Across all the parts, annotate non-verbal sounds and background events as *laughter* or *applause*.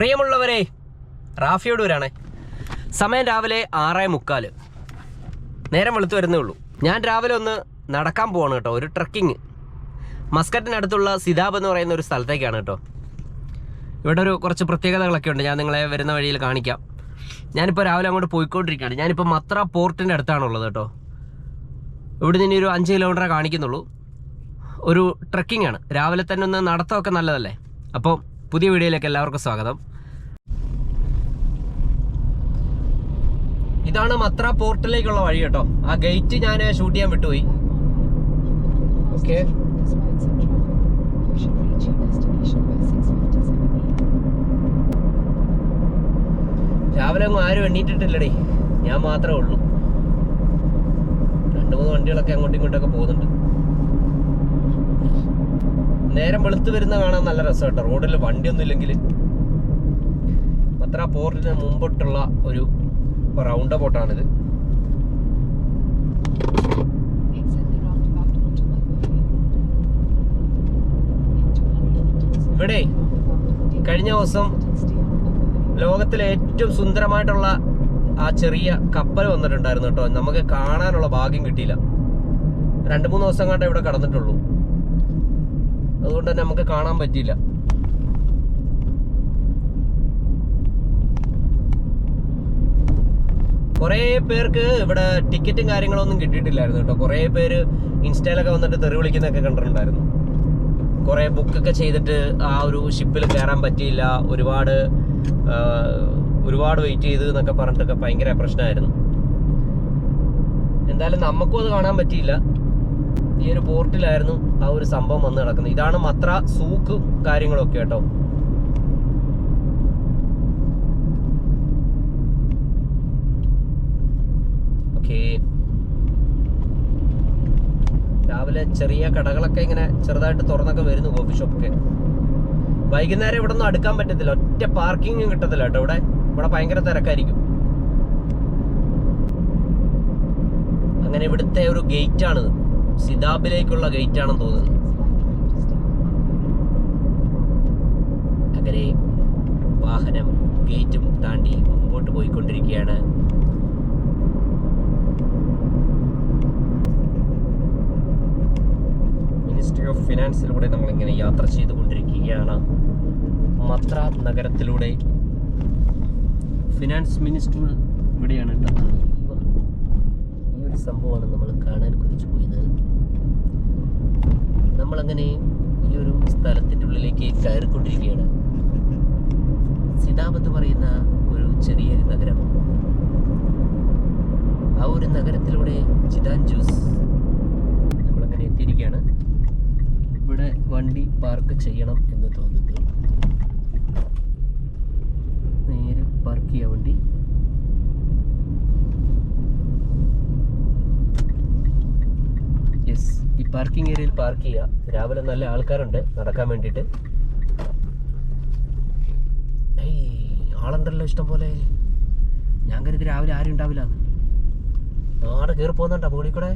പ്രിയമുള്ളവരെ റാഫിയോട് വരാണ്. സമയം രാവിലെ ആറേ മുക്കാൽ നേരം വെളുത്തു വരുന്നേ ഉള്ളൂ. ഞാൻ രാവിലെ ഒന്ന് നടക്കാൻ പോവാണ് കേട്ടോ ഒരു ട്രക്കിങ്. മസ്കറ്റിനടുത്തുള്ള സിതാബ് എന്ന് പറയുന്ന ഒരു സ്ഥലത്തേക്കാണ് കേട്ടോ. ഇവിടെ ഒരു കുറച്ച് പ്രത്യേകതകളൊക്കെ ഉണ്ട് ഞാൻ നിങ്ങളെ വരുന്ന വഴിയിൽ കാണിക്കാം. ഞാനിപ്പോൾ രാവിലെ അങ്ങോട്ട് പോയിക്കൊണ്ടിരിക്കുകയാണ്. ഞാനിപ്പോൾ മത്ര പോർട്ടിന്റെ അടുത്താണുള്ളത് കേട്ടോ. ഇവിടെ നിന്ന് ഒരു അഞ്ച് കിലോമീറ്ററേ കാണിക്കുന്നുള്ളൂ. ഒരു ട്രക്കിംഗ് ആണ് രാവിലെ തന്നെ ഒന്ന് നടത്തമൊക്കെ നല്ലതല്ലേ? അപ്പോൾ പുതിയ വീഡിയോയിലേക്ക് എല്ലാവർക്കും സ്വാഗതം. ഇതാണ് മത്ര പോർട്ടിലേക്കുള്ള വഴി കേട്ടോ. ആ ഗേറ്റ് ഞാൻ ഷൂട്ട് ചെയ്യാൻ വിട്ടുപോയി. Okay Despite some traffic, you should reach your destination by 6:57 a.m. രാവിലെ അങ്ങ് ആരും എണ്ണീറ്റിട്ടില്ലടേ. ഞാൻ മാത്രമേ ഉള്ളൂ. രണ്ട് മൂന്ന് വണ്ടികളൊക്കെ അങ്ങോട്ടും ഇങ്ങോട്ടൊക്കെ പോകുന്നുണ്ട്. നേരം വെളുത്ത് വരുന്ന കാണാൻ നല്ല രസം കേട്ടോ. റോഡിൽ വണ്ടിയൊന്നും ഇല്ലെങ്കിൽ അത്ര പോർട്ടിന് മുമ്പോട്ടുള്ള ഒരു റൗണ്ട് അബൌട്ടാണിത് Exit the roundabout onto Mulberry. In 200 meters, ഇവിടെ കഴിഞ്ഞ ദിവസം. ലോകത്തിലെ ഏറ്റവും സുന്ദരമായിട്ടുള്ള ആ ചെറിയ കപ്പൽ വന്നിട്ടുണ്ടായിരുന്നു കേട്ടോ നമുക്ക് കാണാനുള്ള ഭാഗ്യം കിട്ടിയില്ല രണ്ട് മൂന്ന് ദിവസം കണ്ടേ ഇവിടെ കടന്നിട്ടുള്ളൂ അതുകൊണ്ട് തന്നെ നമുക്ക് കാണാൻ പറ്റിയില്ല കുറേ പേർക്ക് ഇവിടെ ടിക്കറ്റും കാര്യങ്ങളൊന്നും കിട്ടിയിട്ടില്ലായിരുന്നു കേട്ടോ. കുറേ പേര് ഇൻസ്റ്റയിലൊക്കെ വന്നിട്ട് തെറി വിളിക്കുന്നൊക്കെ കണ്ടിട്ടുണ്ടായിരുന്നു. കുറേ ബുക്കൊക്കെ ചെയ്തിട്ട് ആ ഒരു ഷിപ്പിൽ കയറാൻ പറ്റിയില്ല. ഒരുപാട് ഒരുപാട് വെയിറ്റ് ചെയ്ത് എന്നൊക്കെ പറഞ്ഞിട്ടൊക്കെ ഭയങ്കര പ്രശ്നമായിരുന്നു. എന്തായാലും നമുക്കും അത് കാണാൻ പറ്റിയില്ല. ഈ ഒരു പോർട്ടിലായിരുന്നു ആ ഒരു സംഭവം വന്ന് കിടക്കുന്നത് ഇതാണ് മത്ര സൂക്കും കാര്യങ്ങളൊക്കെ കേട്ടോ. രാവിലെ ചെറിയ കടകളൊക്കെ ഇങ്ങനെ ചെറുതായിട്ട് തുറന്നൊക്കെ വരുന്നു കോഫി ഷോപ്പൊക്കെ വൈകുന്നേരം ഇവിടെ ഒന്നും അടുക്കാൻ പറ്റത്തില്ല. ഒറ്റ പാർക്കിംഗ് കിട്ടത്തില്ല കേട്ടോ ഇവിടെ. ഇവിടെ ഭയങ്കര തിരക്കായിരിക്കും. അങ്ങനെ ഇവിടുത്തെ ഒരു ഗേറ്റ് ആണ് സിതാബിലേക്കുള്ള ഗേറ്റ് ആണെന്ന് തോന്നുന്നു. അങ്ങനെ വാഹനം ഗേറ്റും താണ്ടി മുമ്പോട്ട് പോയിക്കൊണ്ടിരിക്കുകയാണ്. മിനിസ്ട്രി ഓഫ് ഫിനാൻസിലൂടെ നമ്മളിങ്ങനെ യാത്ര ചെയ്തുകൊണ്ടിരിക്കുകയാണ്. മത്ര നഗരത്തിലൂടെ. ഫിനാൻസ് മിനിസ്റ്റർ ഇവിടെയാണ് ഈ ഒരു സംഭവമാണ് നമ്മൾ കാണാൻ കുതിച്ചു പോയത്. നമ്മളങ്ങനെ ഈ ഒരു സ്ഥലത്തിന്റെ ഉള്ളിലേക്ക് കയറിക്കൊണ്ടിരിക്കുകയാണ്. സിതാബ് എന്ന് പറയുന്ന ഒരു ചെറിയൊരു നഗരം. ആ ഒരു നഗരത്തിലൂടെ ചിതാൻ ജ്യൂസ് നമ്മളങ്ങനെ എത്തിയിരിക്കുകയാണ്. ഇവിടെ വണ്ടി പാർക്ക് ചെയ്യണം എന്ന് തോന്നുന്നു. നേരെ പാർക്ക് ചെയ്യാൻ വണ്ടി. യെസ് ഈ പാർക്കിംഗ് ഏരിയയിൽ പാർക്ക് ചെയ്യുക രാവിലെ നല്ല ആൾക്കാരുണ്ട്. നടക്കാൻ വേണ്ടിയിട്ട്. ആളുണ്ടല്ലോ ഇഷ്ടം പോലെ? ഞാൻ കരുതി രാവിലെ ആരും ഉണ്ടാവില്ല. നാടെ കയറി പോകുന്നുണ്ടോ മുകളിൽ കൂടെ?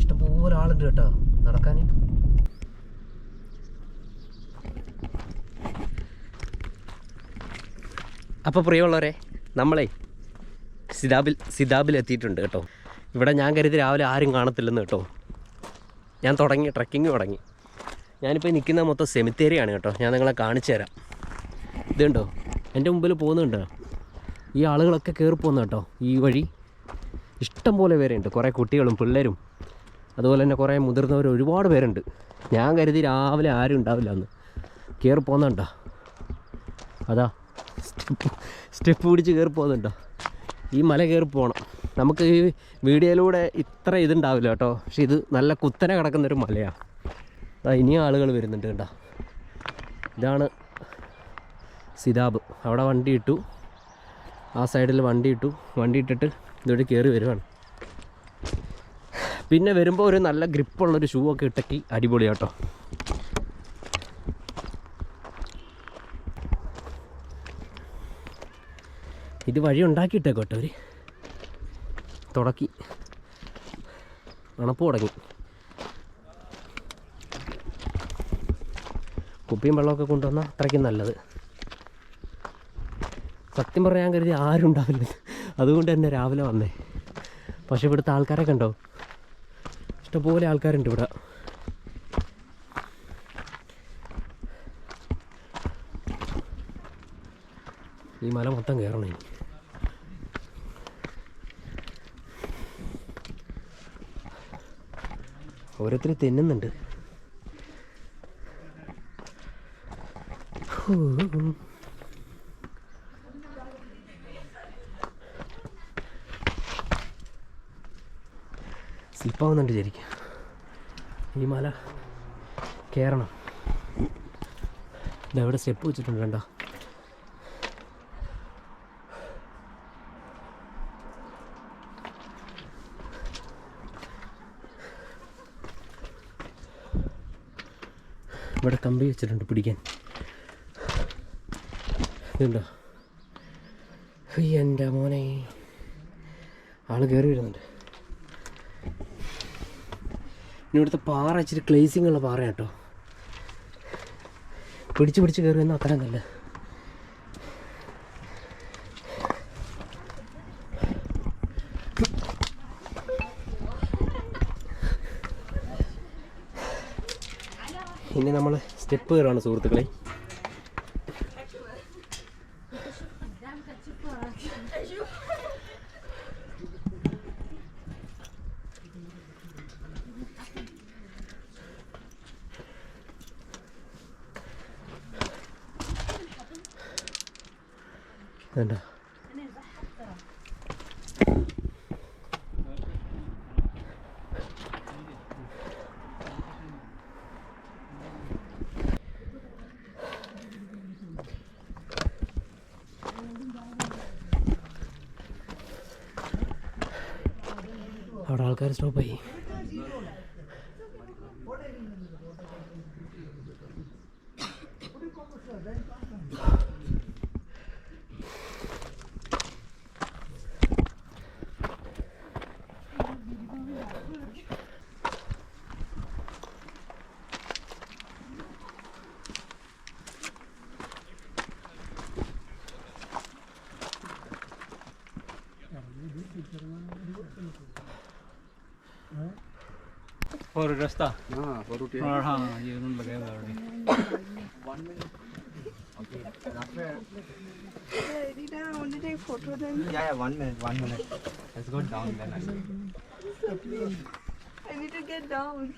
ഇഷ്ടംപോലെ ആളുണ്ട് കേട്ടോ. നടക്കാൻ അപ്പോൾ പ്രിയമുള്ളവരെ നമ്മളെ സിതാബിൽ സിതാബിൽ എത്തിയിട്ടുണ്ട് കേട്ടോ. ഇവിടെ ഞാൻ കരുതി രാവിലെ ആരും കാണത്തില്ലെന്ന് കേട്ടോ. ഞാൻ തുടങ്ങി ട്രക്കിങ് തുടങ്ങി. ഞാനിപ്പോൾ നിൽക്കുന്ന മൊത്തം സെമിത്തേരിയാണ് കേട്ടോ. ഞാൻ നിങ്ങളെ കാണിച്ചു തരാം. ഇതുണ്ടോ? എന്റെ മുമ്പിൽ പോകുന്നുണ്ടോ. ഈ ആളുകളൊക്കെ കയറി പോകുന്ന കേട്ടോ ഈ വഴി. ഇഷ്ടം പോലെ പേരുണ്ട്. കുറേ കുട്ടികളും പിള്ളേരും. അതുപോലെ തന്നെ കുറേ മുതിർന്നവർ ഒരുപാട് പേരുണ്ട്. ഞാൻ കരുതി രാവിലെ ആരും ഉണ്ടാവില്ല അന്ന്. കയറി പോകുന്നുണ്ടോ അതാ സ്റ്റെപ്പ് സ്റ്റെപ്പ് പിടിച്ച് കയറി പോകുന്നുണ്ടോ ഈ മല കയറി പോകണം നമുക്ക് ഈ വീഡിയോയിലൂടെ ഇത്ര ഇതുണ്ടാവില്ല കേട്ടോ. പക്ഷെ ഇത് നല്ല കുത്തനെ കിടക്കുന്നൊരു മലയാണ് ഇനിയും ആളുകൾ വരുന്നുണ്ട് കേട്ടോ ഇതാണ് സിതാബ്. അവിടെ വണ്ടി ഇട്ടു. ആ സൈഡിൽ വണ്ടി ഇട്ടു. വണ്ടി ഇട്ടിട്ട് ഇതുവഴി കയറി വരുവാണ്. പിന്നെ വരുമ്പോൾ ഒരു നല്ല ഗ്രിപ്പുള്ളൊരു ഷൂ ഒക്കെ ഇട്ടക്കി അടിപൊളിയാട്ടോ. ഇത് വഴി ഉണ്ടാക്കിയിട്ടേക്കോട്ടെ അവർ തുടക്കി. അണപ്പ് തുടങ്ങി. കുപ്പിയും വെള്ളമൊക്കെ കൊണ്ടുവന്നാൽ അത്രയ്ക്കും നല്ലത്. സത്യം ഞാൻ കരുതി ആരും ഉണ്ടാവില്ല അതുകൊണ്ട് തന്നെ രാവിലെ വന്നേ. പക്ഷെ ഇവിടുത്തെ ആൾക്കാരൊക്കെ കണ്ടോ? ഇഷ്ടംപോലെ ആൾക്കാരുണ്ട് ഇവിടെ ഈ മല മൊത്തം കയറണേ ഓരോരുത്തർ തിന്നുന്നുണ്ട് ഹൂ. സ്ലിപ്പാവുന്നുണ്ട് ശരിക്കും. ഈ മല കയറണം ഇതെവിടെ സ്റ്റെപ്പ് വെച്ചിട്ടുണ്ട് കണ്ടോ? ഇവിടെ കമ്പി വെച്ചിട്ടുണ്ട് പിടിക്കാൻ. ഇതുണ്ടോ? എന്റെ മോനെ. ആൾ കയറി വരുന്നുണ്ട്. ഇനി ഇവിടുത്തെ പാറ ഇച്ചിരി ക്ലേസിങ് ഉള്ള പാറ കേട്ടോ പിടിച്ച് പിടിച്ച് കയറി അത്ര നല്ല ഇനി നമ്മൾ സ്റ്റെപ്പ് കയറാണ് സുഹൃത്തുക്കളെ. അവിടെ ആൾക്കാർ സ്റ്റോപ്പായി फॉर रास्ता। हाँ फॉर रूट। हाँ ये उन्होंने लगाया हुआ already photo then yeah yeah 1 minute 1 minute let's go down then I need to get down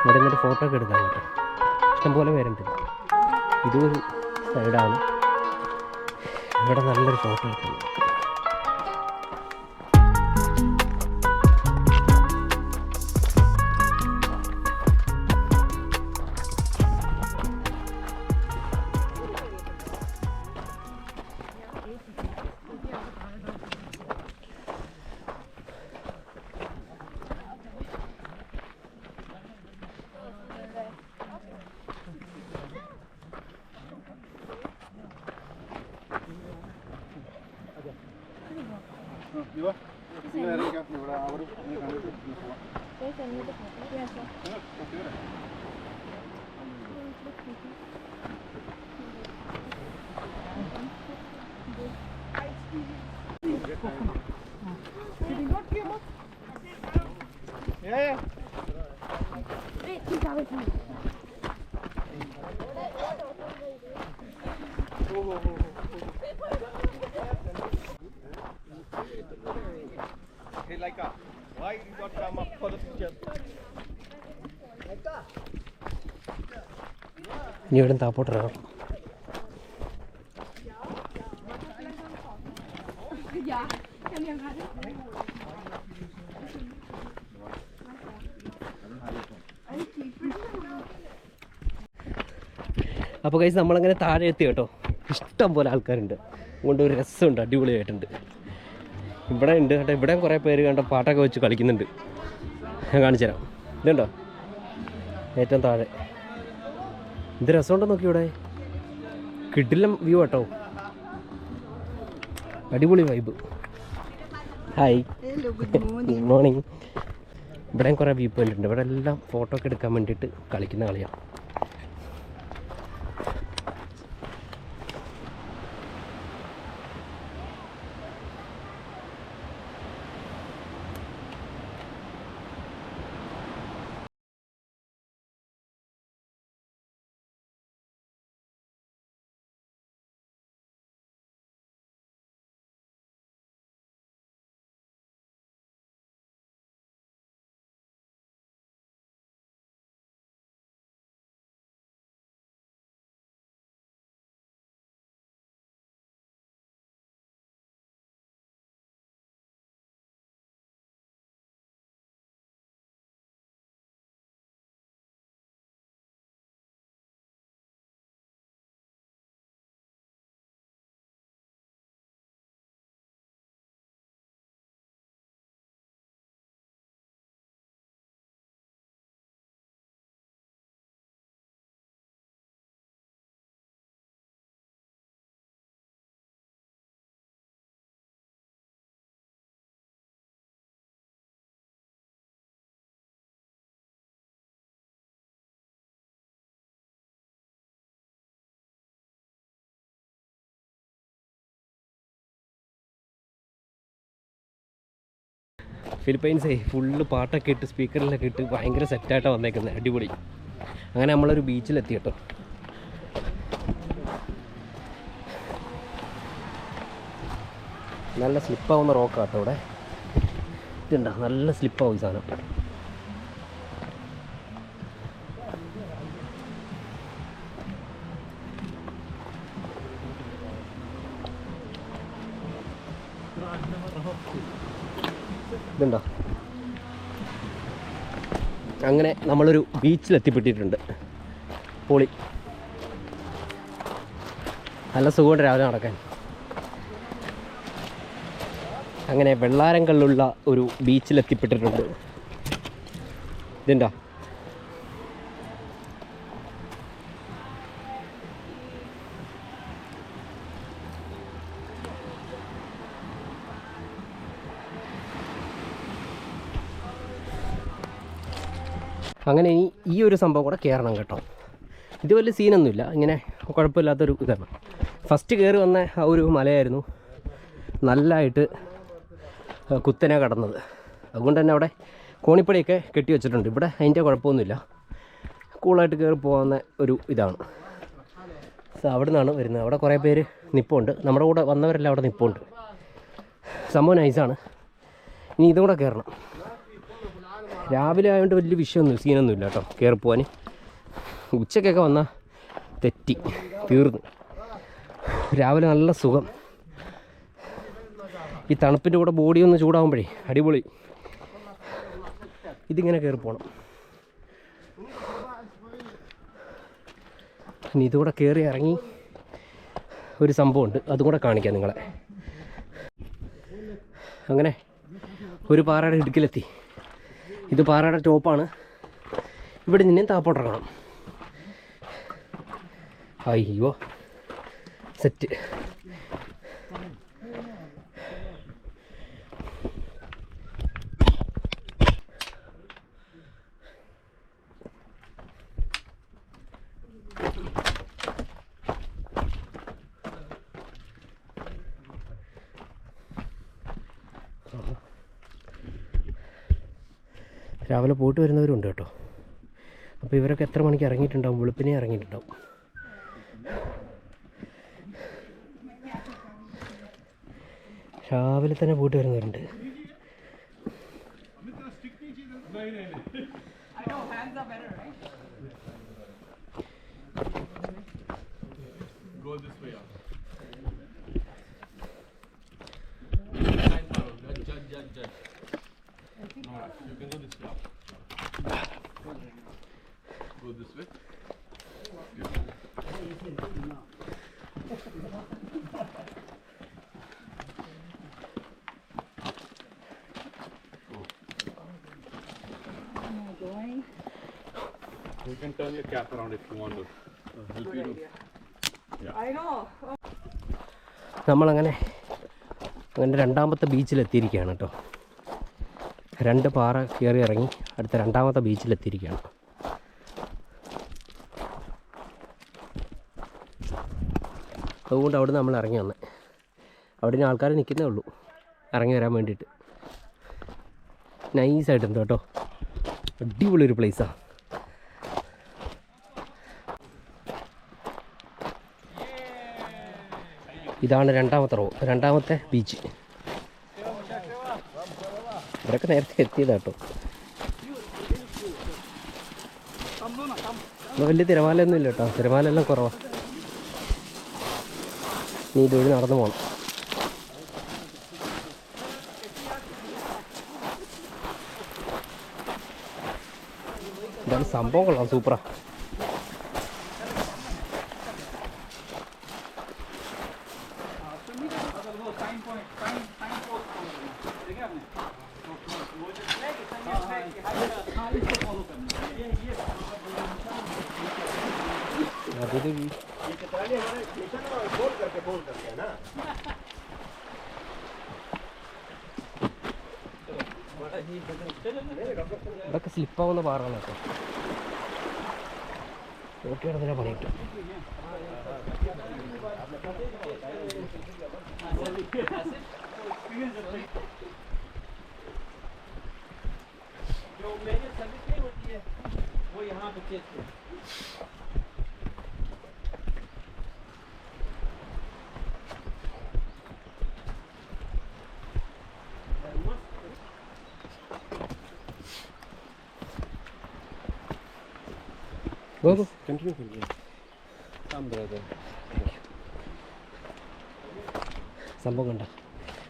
ഇവിടെ നിന്നൊരു ഫോട്ടോ ഒക്കെ എടുക്കാൻ കേട്ടോ. ഇഷ്ടംപോലെ പേരുണ്ട്. ഇതൊരു സൈഡാണ് ഇവിടെ നല്ലൊരു ഫോട്ടോ എടുക്കണം Laika, why you got come up for the picture? ഇനി ഇവിടെ താപ്പോട്ട് ഇറങ്ങാം അപ്പോൾ കഴിച്ച് നമ്മളങ്ങനെ താഴെ എത്തി കേട്ടോ. ഇഷ്ടം പോലെ ആൾക്കാരുണ്ട്. അതുകൊണ്ട് ഒരു രസമുണ്ട് അടിപൊളിയായിട്ടുണ്ട്. ഇവിടെ ഉണ്ട്. കേട്ടോ ഇവിടെയും കുറേ പേര് കണ്ട പാട്ടൊക്കെ വെച്ച് കളിക്കുന്നുണ്ട്. ഞാൻ കാണിച്ചു തരാം. ഇതുണ്ടോ? ഏറ്റവും താഴെ. ഇത് രസമുണ്ടോ നോക്കി ഇവിടെ? കിട്ടില്ല വ്യൂ കേട്ടോ അടിപൊളി വൈബ് ഹായ്. ഗുഡ് മോർണിംഗ് ഇവിടെയും കുറേ വ്യൂ പോയിന്റ് ഉണ്ട്. ഇവിടെ എല്ലാം ഫോട്ടോ ഒക്കെ എടുക്കാൻ വേണ്ടിയിട്ട് കളിക്കുന്ന കളിയാണ് ഫിലിപ്പൈൻസേ ഫുള്ള് പാട്ടൊക്കെ ഇട്ട് സ്പീക്കറിലൊക്കെ ഇട്ട് ഭയങ്കര സെറ്റായിട്ടാണ് വന്നേക്കുന്നത് അടിപൊളി. അങ്ങനെ നമ്മളൊരു ബീച്ചിലെത്തി കേട്ടോ. നല്ല സ്ലിപ്പാവുന്ന റോക്കാട്ടോ ഇവിടെ. ഇതുണ്ടോ? നല്ല സ്ലിപ്പാവും ഈ സാധനം. ഇതുണ്ടോ? അങ്ങനെ നമ്മളൊരു ബീച്ചിലെത്തിപ്പെട്ടിട്ടുണ്ട്. പൊളി. നല്ല സുഖമുണ്ട് രാവിലെ നടക്കാൻ. അങ്ങനെ വെള്ളാരങ്ങളിലുള്ള ഒരു ബീച്ചിൽ എത്തിപ്പെട്ടിട്ടുണ്ട് ഇതുണ്ടോ? അങ്ങനെ ഇനി ഈ ഒരു സംഭവം കൂടെ കയറണം കേട്ടോ. ഇത് വലിയ സീനൊന്നുമില്ല. ഇങ്ങനെ കുഴപ്പമില്ലാത്തൊരു ഇതാണ്. ഫസ്റ്റ് കയറി വന്ന ആ ഒരു മലയായിരുന്നു. നല്ലതായിട്ട് കുത്തനെ കടന്നത്. അതുകൊണ്ട് തന്നെ അവിടെ കോണിപ്പടിയൊക്കെ കെട്ടി വെച്ചിട്ടുണ്ട്. ഇവിടെ അതിന്റെ കുഴപ്പമൊന്നുമില്ല. കൂളായിട്ട് കയറി പോകുന്ന ഒരു ഇതാണ്. സോ അവിടെ നിന്നാണ് വരുന്നത്. അവിടെ കുറേ പേര് നിപ്പുണ്ട്. നമ്മുടെ കൂടെ വന്നവരെല്ലാം അവിടെ നിപ്പുണ്ട്. സംഭവം നൈസാണ് ഇനി ഇതും കൂടെ കയറണം രാവിലെ ആയതുകൊണ്ട് വലിയ വിഷയമൊന്നും സീനൊന്നും ഇല്ല കേട്ടോ. കയറി പോകാൻ ഉച്ചക്കൊക്കെ വന്നാൽ തെറ്റി. തീർന്നു. രാവിലെ നല്ല സുഖം. ഈ തണുപ്പിന്റെ കൂടെ ബോഡി ഒന്ന് ചൂടാകുമ്പോഴേ അടിപൊളി. ഇതിങ്ങനെ കയറി പോകണം ഇതുകൂടെ കയറി ഇറങ്ങി ഒരു സംഭവമുണ്ട്. അതും കൂടെ കാണിക്കാം നിങ്ങളെ. അങ്ങനെ ഒരു പാറയുടെ ഇടുക്കിലെത്തി. ഇത് പാറയുടെ ടോപ്പാണ്. ഇവിടെ നിന്നെയും താപ്പോട്ടിറങ്ങണം അയ്യോ. സെറ്റ് രാവിലെ പോയിട്ട് വരുന്നവരുണ്ട് കേട്ടോ. അപ്പോൾ ഇവരൊക്കെ എത്ര മണിക്ക് ഇറങ്ങിയിട്ടുണ്ടാവും? വെളുപ്പിനെ ഇറങ്ങിയിട്ടുണ്ടാവും. രാവിലെ തന്നെ പോയിട്ട് വരുന്നവരുണ്ട്. Right, you can do this now. Go this way. Going. You can turn your cap around if you want to. Uh, help you. Yeah. I know. നമ്മളങ്ങനെ അങ്ങനെ രണ്ടാമത്തെ ബീച്ചിലെത്തിയിരിക്കുകയാണ് കേട്ടോ രണ്ട് പാറ കയറി ഇറങ്ങി അടുത്ത രണ്ടാമത്തെ ബീച്ചിലെത്തിയിരിക്കുകയാണ്. അതുകൊണ്ട് അവിടെ നമ്മൾ ഇറങ്ങി വന്നത് അവിടെ ആൾക്കാർ നിൽക്കുന്നേ ഉള്ളൂ. ഇറങ്ങി വരാൻ വേണ്ടിയിട്ട്. നൈസായിട്ടുണ്ട് കേട്ടോ. അടിപൊളിയൊരു പ്ലേസാണ് ഇതാണ് രണ്ടാമത്തെ റോ രണ്ടാമത്തെ ബീച്ച്. ഇവരൊക്കെ നേരത്തെ എത്തിയതാ കേട്ടോ ഇവിടെ വലിയ തിരമാലയൊന്നും ഇല്ല കേട്ടോ. തിരമാലെല്ലാം കുറവാ. നീ ഇതുവഴി നടന്നു പോകണം ഇതാണ് സംഭവം കൊള്ളാം. സൂപ്പറാ അതൊരു ഇതൊക്കെ സ്ലിപ്പാവുന്ന പാറകളാണ് കേട്ടോ. നോക്കിയാണ് ഇതിനെ പണി കിട്ടും നോക്കൂ Continue, continue. Come brother. സംഭവം കണ്ട.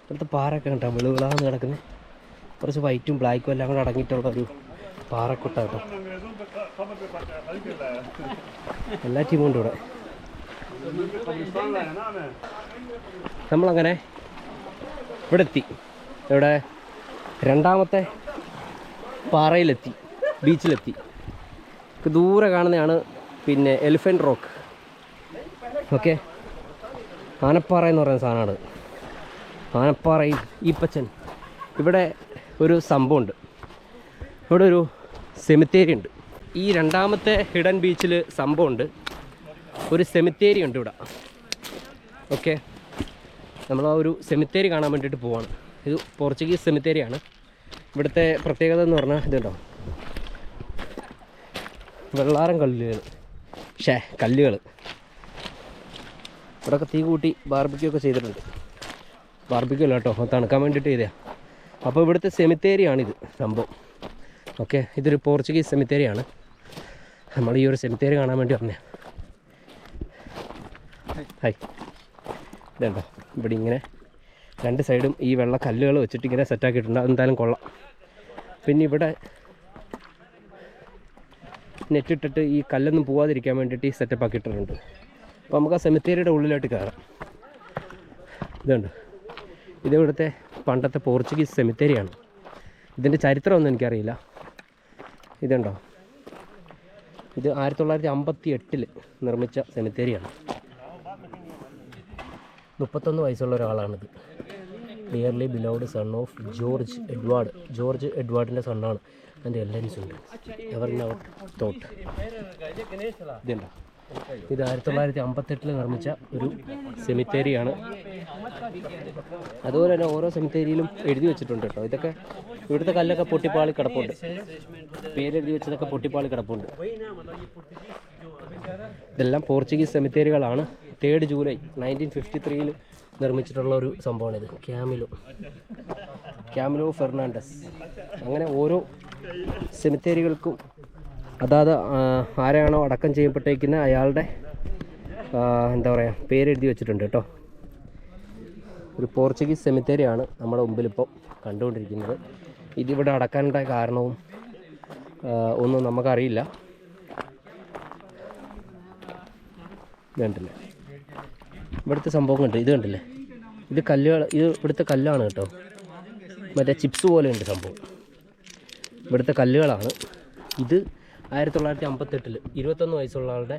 ഇവിടുത്തെ പാറയൊക്കെ കണ്ട. വെളുവിളാന്ന് കിടക്കുന്നത് കുറച്ച് വൈറ്റും ബ്ലാക്കും എല്ലാം കൂടെ അടങ്ങിയിട്ടുള്ള ഒരു പാറക്കൊട്ട കേട്ടോ. എല്ലാ ടീമും ഉണ്ട് ഇവിടെ. നമ്മളങ്ങനെ ഇവിടെ എത്തി ഇവിടെ രണ്ടാമത്തെ പാറയിലെത്തി. ബീച്ചിലെത്തി ദൂരെ കാണുന്നതാണ് പിന്നെ എലിഫന്റ് റോക്ക് ഓക്കെ ആനപ്പാറ എന്ന് പറയുന്ന സാധനമാണ്. ആനപ്പാറ ഈപ്പച്ചൻ. ഇവിടെ ഒരു സംഭവമുണ്ട്. ഇവിടെ ഒരു സെമിത്തേരി ഉണ്ട്. ഈ രണ്ടാമത്തെ ഹിഡൻ ബീച്ചിൽ സംഭവമുണ്ട്. ഒരു സെമിത്തേരി ഉണ്ട് ഇവിടെ. ഓക്കെ നമ്മൾ ആ ഒരു സെമിത്തേരി കാണാൻ വേണ്ടിയിട്ട് പോവാണ്. ഇത് പോർച്ചുഗീസ് സെമിത്തേരിയാണ് ഇവിടുത്തെ പ്രത്യേകത എന്ന് പറഞ്ഞാൽ ഇതുണ്ടോ? വെള്ളാരം കല്ലുകൾ. ഷേ കല്ലുകൾ. ഇവിടെയൊക്കെ തീ കൂട്ടി ബാർബിക്യൂ ഒക്കെ ചെയ്തിട്ടുണ്ട്. ബാർബിക്യൂ കേട്ടോ തണുക്കാൻ വേണ്ടിയിട്ട് ചെയ്തതാണ് അപ്പോൾ ഇവിടുത്തെ സെമിത്തേരിയാണിത് സംഭവം. ഓക്കെ ഇതൊരു പോർച്ചുഗീസ് സെമിത്തേരിയാണ് നമ്മൾ ഈ ഒരു സെമിത്തേരി കാണാൻ വേണ്ടി വന്നേ ഹായ് ഇതുണ്ടോ? ഇവിടെ ഇങ്ങനെ രണ്ട് സൈഡും ഈ വെള്ള കല്ലുകൾ വെച്ചിട്ട് ഇങ്ങനെ സെറ്റാക്കിയിട്ടുണ്ട് അതെന്തായാലും കൊള്ളാം. പിന്നെ ഇവിടെ നെറ്റിട്ടിട്ട് ഈ കല്ലൊന്നും പോവാതിരിക്കാൻ വേണ്ടിയിട്ട് ഈ സെറ്റപ്പ് ആക്കിയിട്ടുണ്ട് അപ്പോൾ നമുക്ക് ആ സെമിത്തേരിയുടെ ഉള്ളിലോട്ട് കയറാം. ഇതുണ്ട്. ഇത് ഇവിടുത്തെ പണ്ടത്തെ പോർച്ചുഗീസ് സെമിത്തേരിയാണ് ഇതിന്റെ ചരിത്രമൊന്നും എനിക്കറിയില്ല. ഇതുണ്ടോ? ഇത് ആയിരത്തി തൊള്ളായിരത്തി അമ്പത്തി എട്ടിൽ നിർമ്മിച്ച സെമിത്തേരിയാണ് മുപ്പത്തൊന്ന് വയസ്സുള്ള ഒരാളാണിത്. Clearly beloved son of George Edward George എഡ്വാർഡിന്റെ സണ്ണാണ് അതിന്റെ ലെൻസ് ഉണ്ട്. എവർ നവർ തോട്ട് ഇതുണ്ടോ? ഇത് ആയിരത്തി തൊള്ളായിരത്തി അമ്പത്തെട്ടിൽ നിർമ്മിച്ച ഒരു സെമിത്തേരിയാണ് അതുപോലെ തന്നെ ഓരോ സെമിത്തേരിയിലും എഴുതി വെച്ചിട്ടുണ്ട് കേട്ടോ. ഇതൊക്കെ ഇവിടുത്തെ കല്ലൊക്കെ പൊട്ടിപ്പാളി കിടപ്പുണ്ട്. പേരെഴുതി വെച്ചതൊക്കെ പൊട്ടിപ്പാളി കിടപ്പുണ്ട്. ഇതെല്ലാം പോർച്ചുഗീസ് സെമിത്തേരികളാണ് തേർഡ് ജൂലൈ നയന്റീൻ ഫിഫ്റ്റി ത്രീയിൽ നിർമ്മിച്ചിട്ടുള്ള ഒരു സംഭവമാണിത്. ക്യാമിലോ. Camilo Fernandes. അങ്ങനെ ഓരോ സെമിത്തേരികൾക്കും അതാത് ആരാണോ അടക്കം ചെയ്യപ്പെട്ടേക്കുന്ന അയാളുടെ എന്താ പറയുക പേരെഴുതി വെച്ചിട്ടുണ്ട് കേട്ടോ ഒരു പോർച്ചുഗീസ് സെമിത്തേരിയാണ് നമ്മുടെ മുമ്പിൽ ഇപ്പോൾ കണ്ടുകൊണ്ടിരിക്കുന്നത്. ഇതിവിടെ അടക്കാനുണ്ടായ കാരണവും ഒന്നും നമുക്കറിയില്ല. കണ്ടില്ലേ? ഇവിടുത്തെ സംഭവം കണ്ടു ഇത് കണ്ടില്ലേ? ഇത് കല്ലുകൾ ഇത് ഇവിടുത്തെ കല്ലാണ് കേട്ടോ. മറ്റേ ചിപ്സ് പോലെ ഉണ്ട് സംഭവം. ഇവിടുത്തെ കല്ലുകളാണ്. ഇത് ആയിരത്തി തൊള്ളായിരത്തി അമ്പത്തെട്ടിൽ ഇരുപത്തൊന്ന് വയസ്സുള്ള ആളുടെ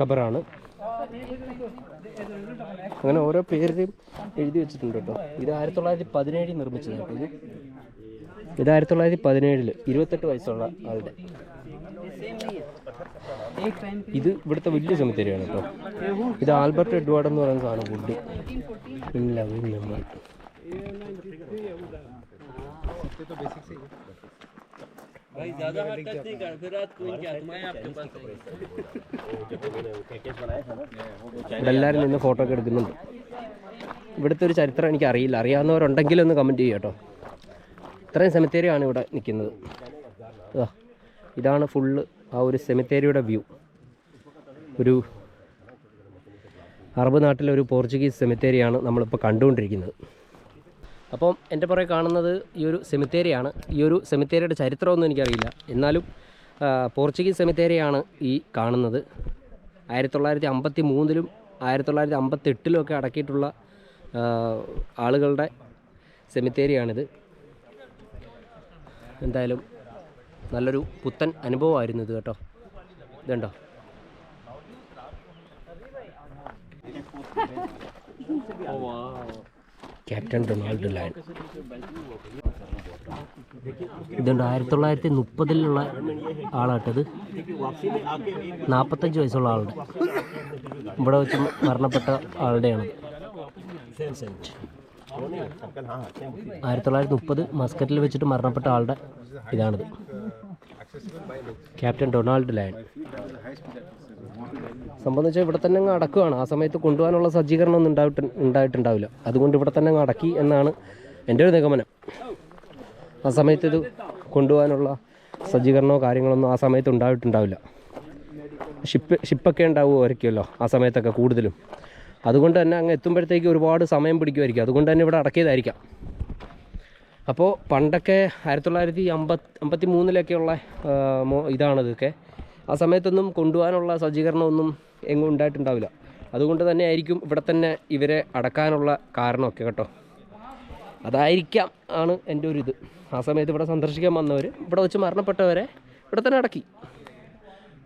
ഖബറാണ് അങ്ങനെ ഓരോ പേരിലും എഴുതി വെച്ചിട്ടുണ്ട് കേട്ടോ. ഇത് ആയിരത്തി തൊള്ളായിരത്തി പതിനേഴിൽ നിർമ്മിച്ചതാണ് കേട്ടോ ഇത്. ഇത് ആയിരത്തി തൊള്ളായിരത്തി പതിനേഴിൽ ഇരുപത്തെട്ട് വയസ്സുള്ള ആളുടെ. ഇത് ഇവിടുത്തെ വലിയ സെമിത്തേരിയാണ് കേട്ടോ. ഇത് ആൽബർട്ട് എഡ്വാർഡ് എന്ന് പറയുന്ന സാധനം വുഡ് ഇല്ല. ഒരു മെമ്മറി ഇവിടെ എല്ലാവരും നിന്ന് फोटो ഒക്കെ എടുക്കുന്നുണ്ട്. ഇവിടുത്തെ ഒരു ചരിത്രം എനിക്ക് അറിയില്ല. അറിയാവുന്നവരുണ്ടെങ്കിൽ ഒന്ന് കമന്റ് ചെയ്യുക കേട്ടോ ഇത്രയും സെമിത്തേരിയാണ് ഇവിടെ നിൽക്കുന്നത്. ഇതാ ഇതാണ് ഫുള്ള് ആ ഒരു സെമിത്തേരിയുടെ വ്യൂ ഒരു അറബ് നാട്ടിലെ ഒരു പോർച്ചുഗീസ് സെമിത്തേരിയാണ് നമ്മളിപ്പോൾ കണ്ടുകൊണ്ടിരിക്കുന്നത്. അപ്പം എന്റെ പുറകെ കാണുന്നത് ഈ ഒരു സെമിത്തേരിയാണ് ഈ ഒരു സെമിത്തേരിയുടെ ചരിത്രമൊന്നും എനിക്കറിയില്ല. എന്നാലും പോർച്ചുഗീസ് സെമിത്തേരിയാണ് ഈ കാണുന്നത്. ആയിരത്തി തൊള്ളായിരത്തി അമ്പത്തി മൂന്നിലും ആയിരത്തി തൊള്ളായിരത്തി അമ്പത്തി എട്ടിലും ഒക്കെ അടക്കിയിട്ടുള്ള ആളുകളുടെ സെമിത്തേരിയാണിത് എന്തായാലും നല്ലൊരു പുത്തൻ അനുഭവമായിരുന്നു ഇത് കേട്ടോ. ഇതുണ്ടോ? *laughs* ക്യാപ്റ്റൻ ഡൊണാൾഡ് ലാൻ ഇതുണ്ട് ആയിരത്തി തൊള്ളായിരത്തി മുപ്പതിലുള്ള ആളാട്ടത്. നാൽപ്പത്തഞ്ച് വയസ്സുള്ള ആളുടെ. ഇവിടെ വെച്ച് മരണപ്പെട്ട ആളുടെയാണ്. ആയിരത്തി തൊള്ളായിരത്തി മുപ്പത് മസ്കറ്റിൽ വെച്ചിട്ട് മരണപ്പെട്ട ആളുടെ ഇതാണിത്. ക്യാപ്റ്റൻ ഡൊണാൾഡ് ലൈൻ സംഭവം വെച്ചാൽ ഇവിടെ തന്നെ അങ്ങ് അടക്കുകയാണ് ആ സമയത്ത് കൊണ്ടുപോകാനുള്ള സജ്ജീകരണം ഒന്നും ഉണ്ടായിട്ട് ഉണ്ടായിട്ടുണ്ടാവില്ല. അതുകൊണ്ട് ഇവിടെ തന്നെ അങ്ങ് അടക്കി എന്നാണ് എന്റെ ഒരു നിഗമനം. ആ സമയത്ത് ഇത് കൊണ്ടുപോകാനുള്ള സജ്ജീകരണമോ കാര്യങ്ങളൊന്നും ആ സമയത്ത് ഉണ്ടായിട്ടുണ്ടാവില്ല. ഷിപ്പ് ഷിപ്പൊക്കെ ഉണ്ടാവുമായിരിക്കുമല്ലോ ആ സമയത്തൊക്കെ കൂടുതലും. അതുകൊണ്ട് തന്നെ അങ്ങ് എത്തുമ്പോഴത്തേക്ക് ഒരുപാട് സമയം പിടിക്കുമായിരിക്കും. അതുകൊണ്ട് തന്നെ ഇവിടെ അടക്കിയതായിരിക്കാം. അപ്പോൾ പണ്ടൊക്കെ ആയിരത്തി തൊള്ളായിരത്തി അമ്പത്തി അമ്പത്തി മൂന്നിലൊക്കെയുള്ള ആ, ഇതാണ് ഇതൊക്കെ ആ സമയത്തൊന്നും കൊണ്ടുപോകാനുള്ള സജ്ജീകരണമൊന്നും എങ്ങും ഉണ്ടായിട്ടുണ്ടാവില്ല. അതുകൊണ്ട് തന്നെ ആയിരിക്കും ഇവിടെ തന്നെ ഇവരെ അടക്കാനുള്ള കാരണമൊക്കെ കേട്ടോ. അതായിരിക്കാം ആണ് എന്റെ ഒരു ഇത്. ആ സമയത്ത് ഇവിടെ സന്ദർശിക്കാൻ വന്നവർ ഇവിടെ വെച്ച് മരണപ്പെട്ടവരെ ഇവിടെ തന്നെ അടക്കി.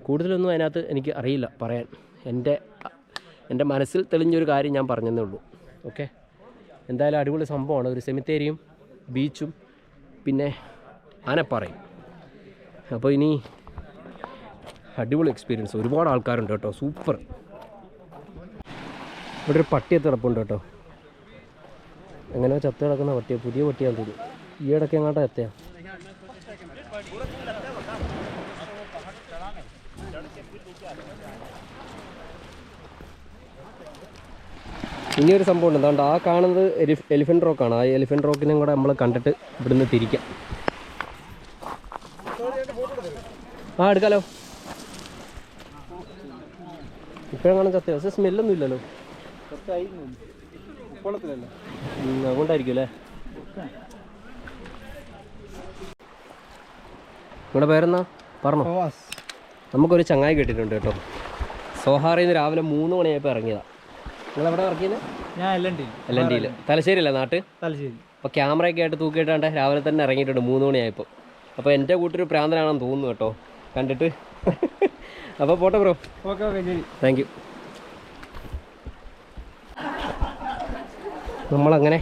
കൂടുതലൊന്നും അതിനകത്ത് എനിക്ക് അറിയില്ല പറയാൻ. എന്റെ എന്റെ മനസ്സിൽ തെളിഞ്ഞൊരു കാര്യം ഞാൻ പറഞ്ഞതേ ഉള്ളൂ. ഓക്കെ? എന്തായാലും അടിപൊളി സംഭവമാണ്. ഒരു സെമിത്തേരിയും ബീച്ചും പിന്നെ ആനപ്പാറയും. അപ്പോൾ ഇനി അടിപൊളി എക്സ്പീരിയൻസ് ഒരുപാട് ആൾക്കാരുണ്ട് കേട്ടോ. സൂപ്പർ ഇവിടെ ഒരു പട്ടിയൊക്കെ കിടപ്പുണ്ട് കേട്ടോ. എങ്ങനെ ചത്ത് കിടക്കുന്ന പട്ടിയ പുതിയ പട്ടിയാന്ന് തോന്നി ഈ ഇടയ്ക്ക് എങ്ങോട്ടാ എത്തിയ? ഇനിയൊരു സംഭവം ഉണ്ട്. എന്താണ്ട് ആ കാണുന്നത് എലിഫ് എലിഫന്റ് റോക്കാണ് ആ എലിഫന്റ് റോക്കിനെയും കൂടെ നമ്മൾ കണ്ടിട്ട് ഇവിടുന്ന് തിരിക്കാം. ആ എടുക്കാലോ. ഇപ്പോഴെങ്ങനെ ചത്തയോ പക്ഷെ സ്മെല്ലൊന്നും ഇല്ലല്ലോ ഉം, അതുകൊണ്ടായിരിക്കും അല്ലേ? നിങ്ങളുടെ പേരെന്നാ? പറഞ്ഞോ. നമുക്കൊരു ചങ്ങായി കിട്ടിയിട്ടുണ്ട് കേട്ടോ. സോഹാറിന്ന് നിന്ന് രാവിലെ മൂന്ന് മണിയായപ്പോൾ ഇറങ്ങിയതാ. നിങ്ങൾ എവിടെ വർക്ക് ചെയ്യുന്നത് ഞാൻ ടീം. എൽ എൻ ഡിയിൽ തലശ്ശേരി അല്ലേ നാട്ട് തലശ്ശേരി. അപ്പോൾ ക്യാമറയൊക്കെ ആയിട്ട് തൂക്കിയിട്ടാണ്ട് രാവിലെ തന്നെ ഇറങ്ങിയിട്ടുണ്ട് മൂന്ന് മണിയായപ്പോൾ അപ്പോൾ എന്റെ കൂട്ടൊരു പ്രാന്തനാണെന്ന് തോന്നുന്നു കേട്ടോ. കണ്ടിട്ട് അപ്പോൾ പോട്ടെ ബ്രോ. ഓക്കെ ഓക്കെ ശരി. താങ്ക് യു നമ്മളങ്ങനെ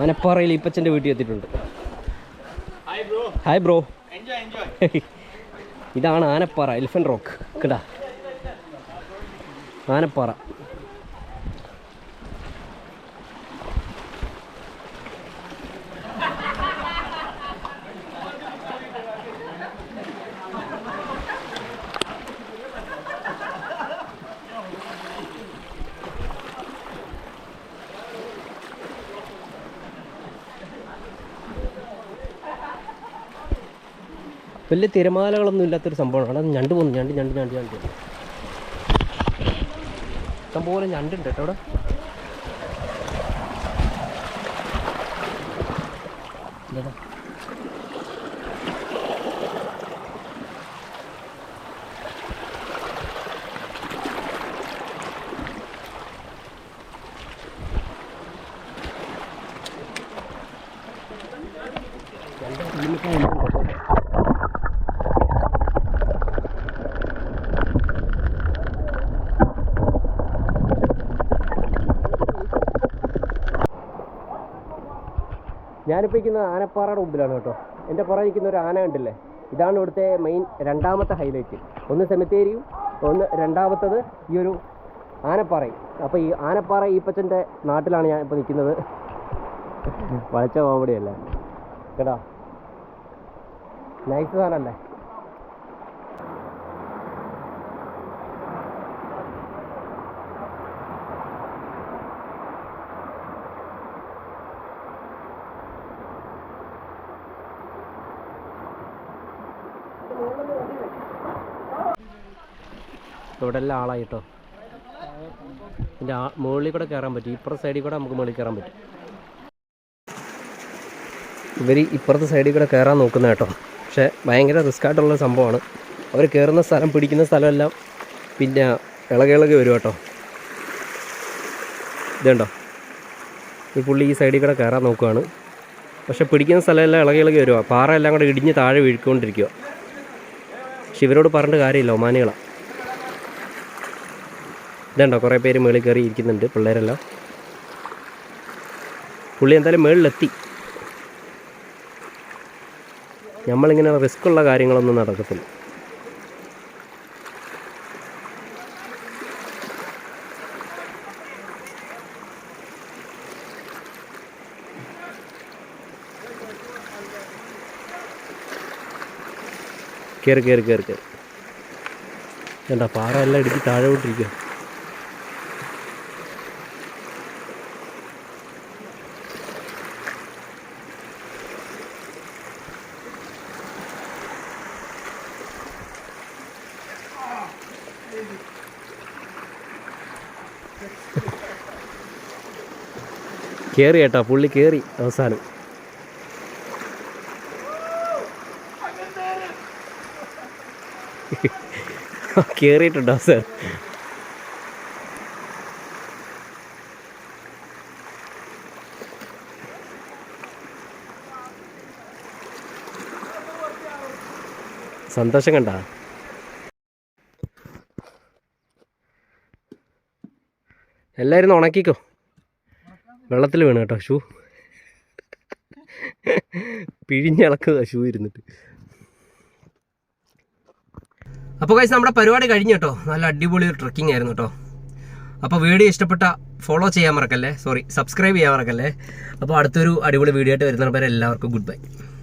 ആനപ്പാറയിൽ ഈപ്പച്ചന്റെ വീട്ടിൽ എത്തിയിട്ടുണ്ട്. ഹായ് ബ്രോ ഇതാണ് ആനപ്പാറ എലിഫന്റ് റോക്ക് കേട്ടാ? ആനപ്പാറ. വലിയ തിരമാലകളൊന്നും ഇല്ലാത്തൊരു സംഭവമാണ്. അവിടെ ഞണ്ട് പോകുന്നു ഞണ്ട് ഞണ്ട് ഞണ്ട് ഞണ്ട്. ഇഷ്ടംപോലെ ഞണ്ടുണ്ട് കേട്ടോ അവിടെ ഇതാ. ഞണ്ട് ഇതിലൊക്കെ ഉണ്ട് കേട്ടോ. ഞാനിപ്പോൾ ഇരിക്കുന്നത് ആനപ്പാറയുടെ മുമ്പിലാണ് കേട്ടോ. എന്റെ പുറകെ ഇരിക്കുന്ന ഒരു ആന കണ്ടില്ലേ? ഇതാണ് ഇവിടുത്തെ മെയിൻ രണ്ടാമത്തെ ഹൈലൈറ്റ് ഒന്ന് സെമിത്തേരിയും ഒന്ന് രണ്ടാമത്തത് ഈ ഒരു ആനപ്പാറയും. അപ്പോൾ ഈ ആനപ്പാറ ഈപ്പച്ചന്റെ നാട്ടിലാണ് ഞാൻ ഇപ്പോൾ നിൽക്കുന്നത്. വളച്ച കോമഡിയല്ലേ കേട്ടോ? നൈസ് സാധനമല്ലേ? ഇവിടെ എല്ലാം ആളായിട്ടോ? പിന്നെ ആ മുകളിൽ കൂടെ കയറാൻ പറ്റും. ഇപ്പുറത്തെ സൈഡിൽ കൂടെ നമുക്ക് മുകളിൽ കയറാൻ പറ്റും. ഇവർ ഇപ്പുറത്തെ സൈഡിൽ കൂടെ കയറാൻ നോക്കുന്ന കേട്ടോ. പക്ഷേ ഭയങ്കര റിസ്ക് ആയിട്ടുള്ള സംഭവമാണ്. അവർ കയറുന്ന സ്ഥലം പിടിക്കുന്ന സ്ഥലമെല്ലാം പിന്നെ ഇളകി ഇളകി വരും കേട്ടോ. ഇതുണ്ടോ? ഈ പുള്ളി ഈ സൈഡിൽ കൂടെ കയറാൻ നോക്കുകയാണ് പക്ഷെ പിടിക്കുന്ന സ്ഥലമെല്ലാം ഇളകി ഇളകി വരുവാ. പാറ എല്ലാം കൂടെ ഇടിഞ്ഞ് താഴെ വീഴ്ക്കൊണ്ടിരിക്കുക പക്ഷെ ഇവരോട് പറഞ്ഞിട്ട് കാര്യമില്ല ഒമാനികളാണ് ഇതുണ്ടോ? കുറേ പേര് മേളിൽ കയറി ഇരിക്കുന്നുണ്ട് പിള്ളേരെല്ലാം. പുള്ളി എന്തായാലും മേളിലെത്തി. നമ്മളിങ്ങനെ റിസ്ക് ഉള്ള കാര്യങ്ങളൊന്നും നടക്കത്തില്ല. കയറി കയറി കയറി കയറി എന്താ പാറ എല്ലാം ഇടുക്കി താഴെ വിട്ടിരിക്കുക കയറി കേട്ടോ പുള്ളി കയറി അവസാനം. കയറിയിട്ടുണ്ടോ സാർ? സന്തോഷം കണ്ട? എല്ലാവരും ഉണക്കിക്കോ. വെള്ളത്തിൽ വീണ് കേട്ടോ ഷൂ. പിഴിഞ്ഞിളക്കുക ഷൂ ഇരുന്നിട്ട്. അപ്പോൾ കഴിച്ച് നമ്മുടെ പരിപാടി കഴിഞ്ഞു കേട്ടോ. നല്ല അടിപൊളി ഒരു ട്രക്കിംഗ് ആയിരുന്നു കേട്ടോ. അപ്പോൾ വീഡിയോ ഇഷ്ടപ്പെട്ട ഫോളോ ചെയ്യാൻ മറക്കല്ലേ? സോറി സബ്സ്ക്രൈബ് ചെയ്യാൻ മറക്കല്ലേ? അപ്പോൾ അടുത്തൊരു അടിപൊളി വീഡിയോ ആയിട്ട് വരുന്നവരെ എല്ലാവർക്കും ഗുഡ് ബൈ